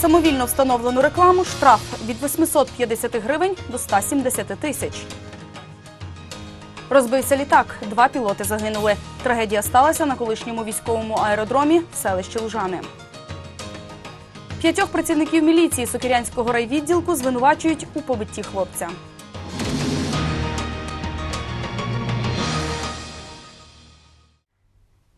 самовільно встановлену рекламу штраф від 850 гривень до 170 тисяч. Розбився літак. Два пілоти загинули. Трагедія сталася на колишньому військовому аеродромі в селищі Лужани. П'ятьох працівників міліції Сокирянського райвідділку звинувачують у побитті хлопця.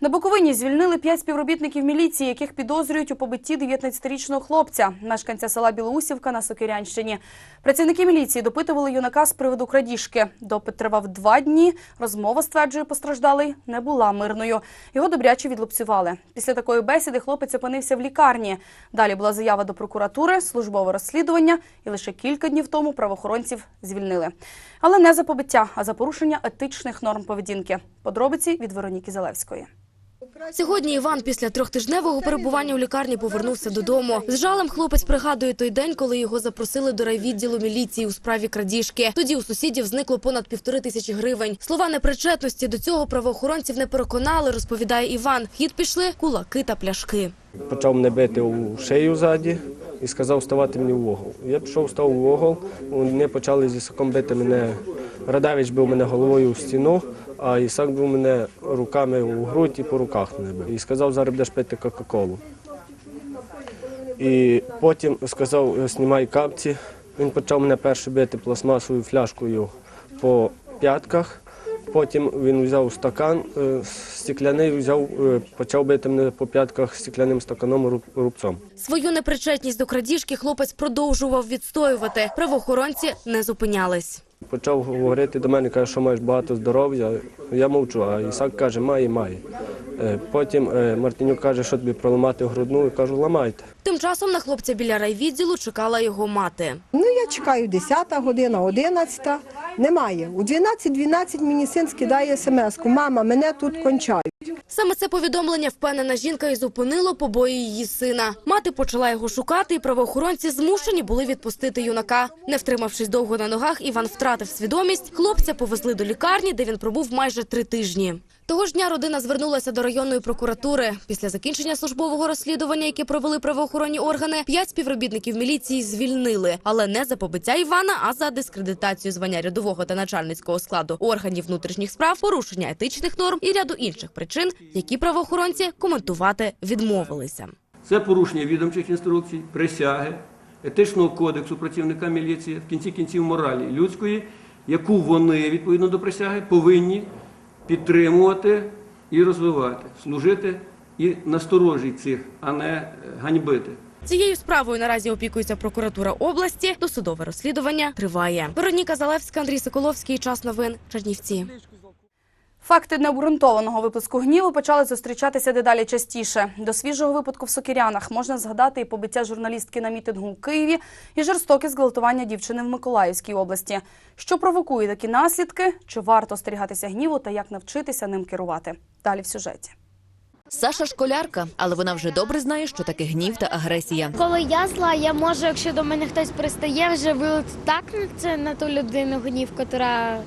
На Буковині звільнили п'ять співробітників міліції, яких підозрюють у побитті 19-річного хлопця, мешканця села Білоусівка на Сокирянщині. Працівники міліції допитували юнака з приводу крадіжки. Допит тривав два дні. Розмова, стверджує постраждалий, не була мирною. Його добряче відлупцювали. Після такої бесіди хлопець опинився в лікарні. Далі була заява до прокуратури, службове розслідування, і лише кілька днів тому правоохоронців звільнили. Але не за побиття, а за порушення етичних норм поведінки. Подробиці від Вероніки Залевської. Сьогодні Іван після трьохтижневого перебування у лікарні повернувся додому. З жалем хлопець пригадує той день, коли його запросили до райвідділу міліції у справі крадіжки. Тоді у сусідів зникло понад півтори тисячі гривень. Слова непричетності до цього правоохоронців не переконали, розповідає Іван. Хід пішли кулаки та пляшки. Почав мене бити у шию ззаді і сказав ставати мені в угол. Я пішов, став у угол, вони почали зі саком бити мене. Радавич бив мене головою в стіну, а Ісак бив мене руками у грудь і по руках мене бив. І сказав, зараз будеш пити Кока-Колу. І потім сказав, знімай капці. Він почав мене перше бити пластмасовою фляжкою по п'ятках. Потім він взяв стакан стікляний, взяв, е, почав бити мене по п'ятках стікляним стаканом рубцом. Свою непричетність до крадіжки хлопець продовжував відстоювати. Правоохоронці не зупинялись. Почав говорити до мене, каже, що маєш багато здоров'я. Я мовчу, а Ісак каже, має, має. Е, Потім е, Мартинюк каже, що тобі проламати грудну, я кажу, ламайте. Тим часом на хлопця біля райвідділу чекала його мати. Ну, я чекаю 10 година, 11. Немає. У 12.12 мені син скидає смс-ку. Мама, мене тут кончають. Саме це повідомлення впевнена жінка і зупинило побої її сина. Мати почала його шукати, і правоохоронці змушені були відпустити юнака. Не втримавшись довго на ногах, Іван втратив свідомість. Хлопця повезли до лікарні, де він пробув майже три тижні. Того ж дня родина звернулася до районної прокуратури. Після закінчення службового розслідування, яке провели правоохоронні органи, п'ять співробітників міліції звільнили, але не за побиття Івана, а за дискредитацію звання рядового та начальницького складу органів внутрішніх справ, порушення етичних норм і ряду інших причин, які правоохоронці коментувати відмовилися. Це порушення відомчих інструкцій, присяги, етичного кодексу працівника міліції, в кінці кінців моралі людської, яку вони відповідно до присяги повинні підтримувати і розвивати, служити і насторожі цих, а не е, ганьбити. Цією справою наразі опікується прокуратура області. Досудове розслідування триває. Вероніка Залевська, Андрій Соколовський. Час новин. Чернівці. Факти необґрунтованого випуску гніву почали зустрічатися дедалі частіше. До свіжого випадку в Сокирянах можна згадати і побиття журналістки на мітингу у Києві, і жорстоке зґвалтування дівчини в Миколаївській області. Що провокує такі наслідки? Чи варто остерігатися гніву та як навчитися ним керувати? Далі в сюжеті. Саша школярка, але вона вже добре знає, що таке гнів та агресія. Коли я зла, я можу, якщо до мене хтось пристає, вже вилити так на це на ту людину гнів, котра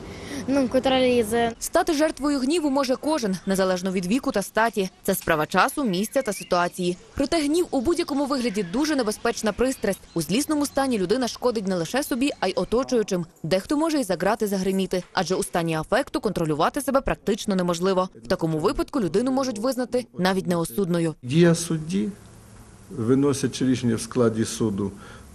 ну котра лізе. Стати жертвою гніву може кожен, незалежно від віку та статі. Це справа часу, місця та ситуації. Проте гнів у будь-якому вигляді дуже небезпечна пристрасть. У злісному стані людина шкодить не лише собі, а й оточуючим. Дехто може й заграти загриміти, адже у стані афекту контролювати себе практично неможливо. В такому випадку людину можуть визнати навіть неосудною. Дія судді, виносячи рішення в складі суду,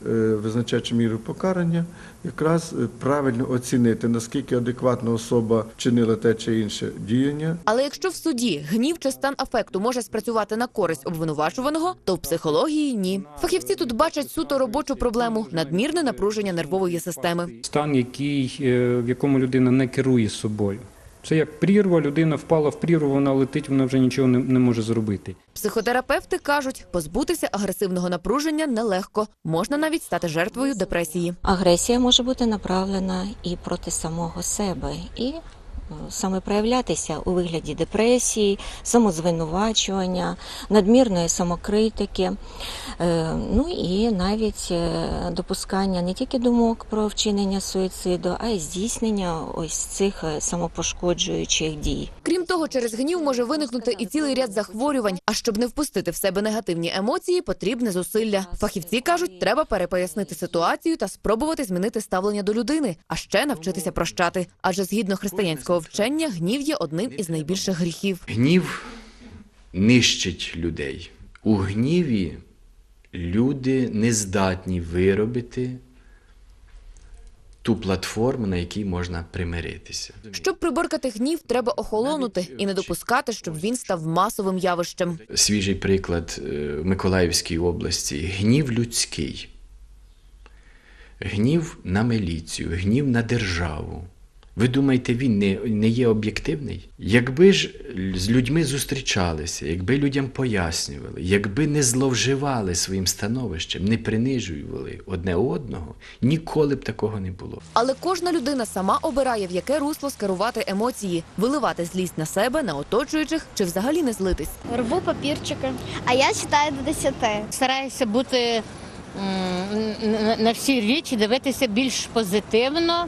е, визначаючи міру покарання, якраз е, правильно оцінити, наскільки адекватно особа вчинила те чи інше діяння, Але якщо в суді гнів чи стан афекту може спрацювати на користь обвинувачуваного, то в психології ні. Фахівці тут бачать суто робочу проблему надмірне напруження нервової системи. стан, який, е, в якому людина не керує собою. Це як прірва, людина впала в прірву, вона летить, вона вже нічого не, не може зробити. Психотерапевти кажуть, позбутися агресивного напруження нелегко. Можна навіть стати жертвою депресії. Агресія може бути направлена і проти самого себе, і саме проявлятися у вигляді депресії, самозвинувачування, надмірної самокритики, е, ну і навіть е, допускання не тільки думок про вчинення суїциду, а й здійснення ось цих е, самопошкоджуючих дій. Крім того, через гнів може виникнути і цілий ряд захворювань. А щоб не впустити в себе негативні емоції, потрібне зусилля. Фахівці кажуть, треба перепояснити ситуацію та спробувати змінити ставлення до людини, а ще навчитися прощати. Адже згідно християнського вчення, гнів є одним із найбільших гріхів. Гнів нищить людей. У гніві люди не здатні виробити ту платформу, на якій можна примиритися. Щоб приборкати гнів, треба охолонути і не допускати, щоб він став масовим явищем. Свіжий приклад е, в Миколаївській області гнів людський, гнів на міліцію, гнів на державу. Ви думаєте, він не, не є об'єктивний? Якби ж з людьми зустрічалися, якби людям пояснювали, якби не зловживали своїм становищем, не принижували одне одного, ніколи б такого не було. Але кожна людина сама обирає, в яке русло скерувати емоції, виливати злість на себе, на оточуючих чи взагалі не злитись. Рву папірчики. А я читаю до 10. Стараюся бути на- на всі речі, дивитися більш позитивно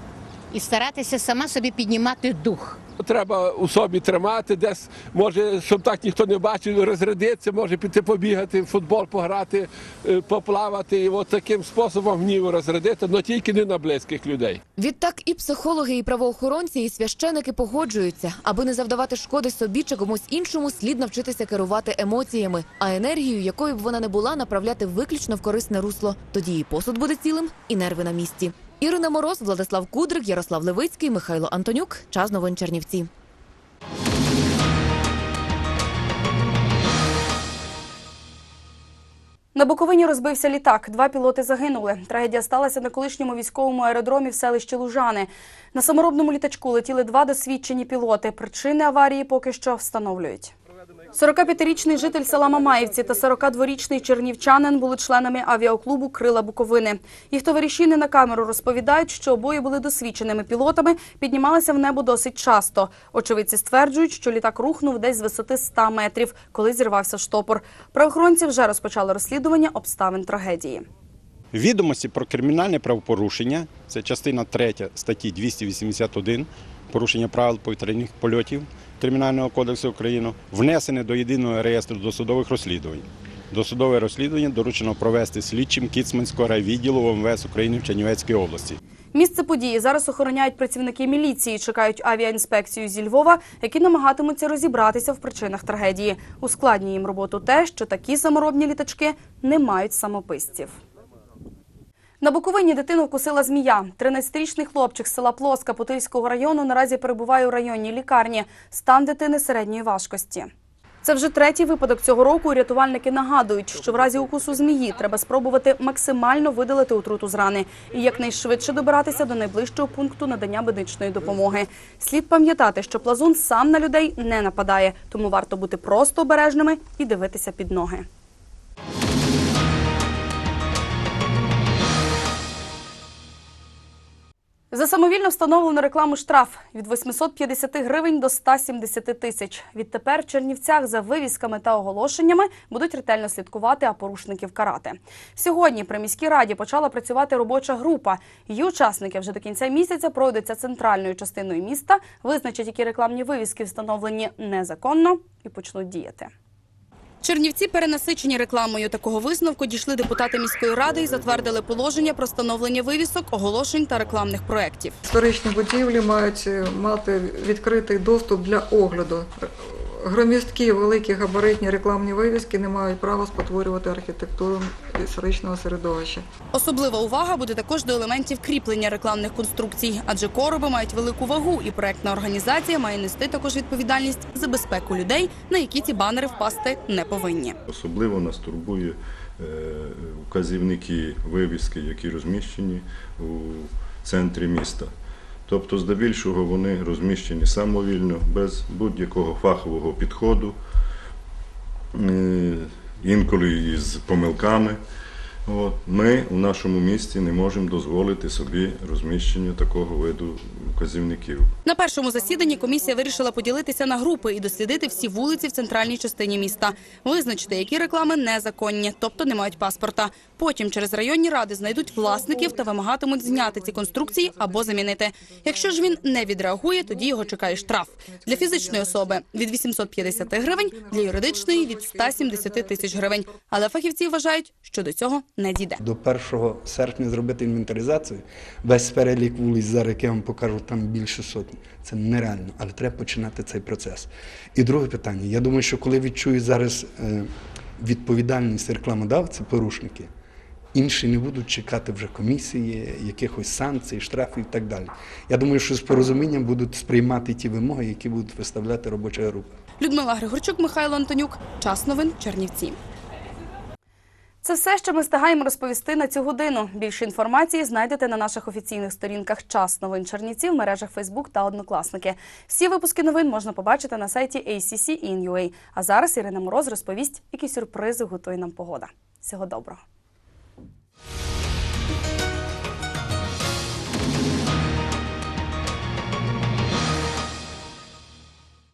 і старатися сама собі піднімати дух. Треба у собі тримати, десь може, щоб так ніхто не бачив, розрядитися, може піти побігати, в футбол пограти, е, поплавати і от таким способом гніву розрядити, але тільки не на близьких людей. Відтак і психологи, і правоохоронці, і священики погоджуються, аби не завдавати шкоди собі чи комусь іншому, слід навчитися керувати емоціями, а енергію, якою б вона не була, направляти виключно в корисне русло. Тоді і посуд буде цілим, і нерви на місці. Ірина Мороз, Владислав Кудрик, Ярослав Левицький, Михайло Антонюк. Час новин Чернівці. На Буковині розбився літак. Два пілоти загинули. Трагедія сталася на колишньому військовому аеродромі в селищі Лужани. На саморобному літачку летіли два досвідчені пілоти. Причини аварії поки що встановлюють. 45-річний житель села Мамаївці та 42-річний чернівчанин були членами авіаклубу Крила Буковини. Їх товариші не на камеру розповідають, що обоє були досвідченими пілотами, піднімалися в небо досить часто. Очевидці стверджують, що літак рухнув десь з висоти 100 метрів, коли зірвався штопор. Правоохоронці вже розпочали розслідування обставин трагедії. Відомості про кримінальне правопорушення, це частина 3 статті 281, порушення правил повітряних польотів Кримінального кодексу України, внесене до єдиного реєстру досудових розслідувань. Досудове розслідування доручено провести слідчим Кіцманського райвідділу МВС України в Чернівецькій області. Місце події зараз охороняють працівники міліції. Чекають авіаінспекцію зі Львова, які намагатимуться розібратися в причинах трагедії. Ускладнює їм роботу те, що такі саморобні літачки не мають самописців. На Буковині дитину вкусила змія. 13-річний хлопчик з села Плоска Путильського району наразі перебуває у районній лікарні. Стан дитини середньої важкості. Це вже третій випадок цього року. Рятувальники нагадують, що в разі укусу змії треба спробувати максимально видалити отруту з рани і якнайшвидше добиратися до найближчого пункту надання медичної допомоги. Слід пам'ятати, що плазун сам на людей не нападає, тому варто бути просто обережними і дивитися під ноги. За самовільно встановлену рекламу штраф від 850 гривень до 170 тисяч. Відтепер в Чернівцях за вивісками та оголошеннями будуть ретельно слідкувати, а порушників карати. Сьогодні при міській раді почала працювати робоча група. Її учасники вже до кінця місяця пройдуться центральною частиною міста, визначать, які рекламні вивіски встановлені незаконно, і почнуть діяти. Чернівці перенасичені рекламою. Такого висновку дійшли депутати міської ради і затвердили положення про встановлення вивісок, оголошень та рекламних проєктів. Історичні будівлі мають е, мати відкритий доступ для огляду. Громісткі великі габаритні рекламні вивіски не мають права спотворювати архітектуру історичного середовища. Особлива увага буде також до елементів кріплення рекламних конструкцій, адже короби мають велику вагу, і проектна організація має нести також відповідальність за безпеку людей, на які ці банери впасти не повинні. Особливо нас турбує е, вказівники вивіски, які розміщені у центрі міста. Тобто, здебільшого, вони розміщені самовільно, без будь-якого фахового підходу, е, інколи із помилками. От. Ми у нашому місті не можемо дозволити собі розміщення такого виду вказівників. На першому засіданні комісія вирішила поділитися на групи і дослідити всі вулиці в центральній частині міста, визначити, які реклами незаконні, тобто не мають паспорта. Потім через районні ради знайдуть власників та вимагатимуть зняти ці конструкції або замінити. Якщо ж він не відреагує, тоді його чекає штраф для фізичної особи від 850 гривень, для юридичної від 170 тисяч гривень. Але фахівці вважають, що до цього не дійде. До 1 серпня зробити інвентаризацію, весь перелік вулиць, зараз я вам покажу, там більше сотні. Це нереально, але треба починати цей процес. І друге питання. Я думаю, що коли відчують зараз е, відповідальність рекламодавці, порушники, інші не будуть чекати вже комісії, якихось санкцій, штрафів і так далі. Я думаю, що з порозумінням будуть сприймати ті вимоги, які будуть виставляти робоча група. Людмила Григорчук, Михайло Антонюк. Час новин Чернівці. Це все, що ми встигаємо розповісти на цю годину. Більше інформації знайдете на наших офіційних сторінках Час новин Чернівці в мережах Фейсбук та Однокласники. Всі випуски новин можна побачити на сайті ACC.in.ua. А зараз Ірина Мороз розповість, які сюрпризи готує нам погода. Всього доброго.